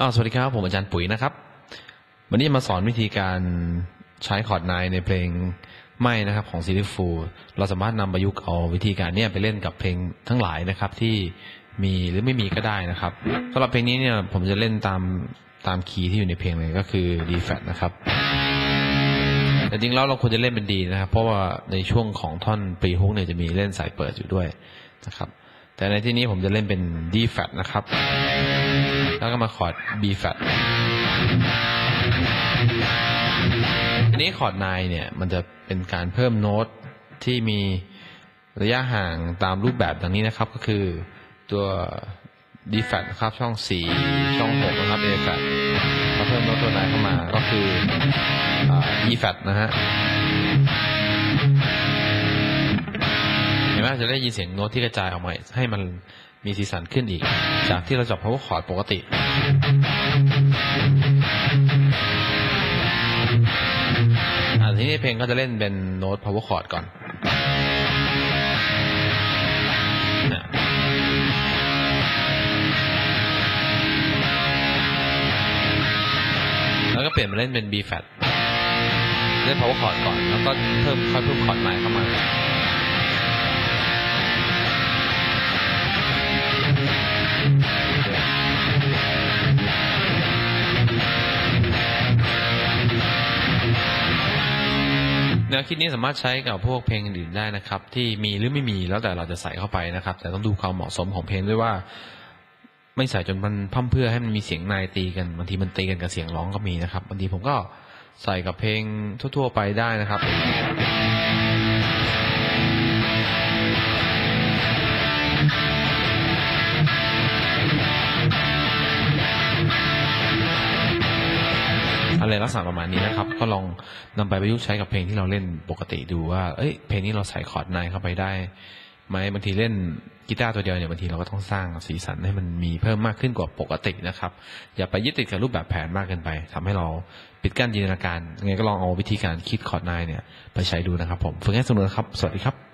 อ้าวสวัสดีครับผมอาจารย์ปุ๋ยนะครับ วันนี้มาสอนวิธีการใช้คอร์ดไนในเพลงไม่นะครับของซีรีส์ฟูเราสามารถนำประยุกต์เอาวิธีการเนี้ยไปเล่นกับเพลงทั้งหลายนะครับที่มีหรือไม่มีก็ได้นะครับสำหรับเพลงนี้เนี่ยผมจะเล่นตามตามคีย์ที่อยู่ในเพลงเลยก็คือ D flat นะครับแต่จริงแล้วเราควรจะเล่นเป็นดีนะครับ เพราะว่าในช่วงของท่อนปรีฮุกเนี่ยจะมีเล่นสายเปิดอยู่ด้วยนะครับ แต่ในที่นี้ผมจะเล่นเป็น D flat นะครับ แล้วก็มาคอร์ด B flat ทีนี้คอร์ด9เนี่ย มันจะเป็นการเพิ่มโน้ตที่มีระยะห่างตามรูปแบบดังนี้นะครับ ก็คือตัว D flat นะครับ ช่อง 4 ช่อง 6 นะครับ A flat มาเพิ่มโน้ตตัวไหนเข้ามาก็คืออ่า E flat นะฮะเห็นไหมจะได้ยินเสียงโน้ตที่กระจายออกมาให้มัน มีสีสันขึ้นอีก จากที่เราจับ power chord ปกติอ่าทีนี้เพลงก็จะเล่นเป็นโน้ต power chord ก่อนแล้วก็เปลี่ยนมาเล่นเป็น B flat เล่น power chord ก่อน แล้วก็เพิ่มค่อยเพิ่มคอร์ดใหม่เข้ามา แนวคิดนี้สามารถใช้กับพวกเพลงอื่นได้นะครับ ที่มีหรือไม่มีแล้วแต่เราจะใส่เข้าไปนะครับ แต่ต้องดูความเหมาะสมของเพลงด้วยว่า ไม่ใส่จนมันพั่มเพื่อให้มันมีเสียงนายตีกันบางทีมันตีกันกับเสียงร้องก็มีนะครับบางทีผมก็ใส่กับเพลงทั่ว ๆ ไปได้นะครับ อะไรลักษณะประมาณนี้นะครับ ก็ลองนำไปประยุกต์ใช้กับเพลงที่เราเล่นปกติดูว่า เอ้ย เพลงนี้เราใส่คอร์ดในเข้าไปได้ไหมบางทีเล่นกีตาร์ตัวเดียวเนี่ยบางทีเราก็ต้องสร้างสีสันให้มันมีเพิ่มมากขึ้นกว่าปกตินะครับ อย่าไปยึดติดกับรูปแบบแผนมากเกินไปทำให้เราปิดกั้นจินตนาการยังไงก็ลองเอาวิธีการคิดคอร์ดในเนี่ยไปใช้ดูนะครับผมฝึกให้สนุกนะครับ สวัสดีครับ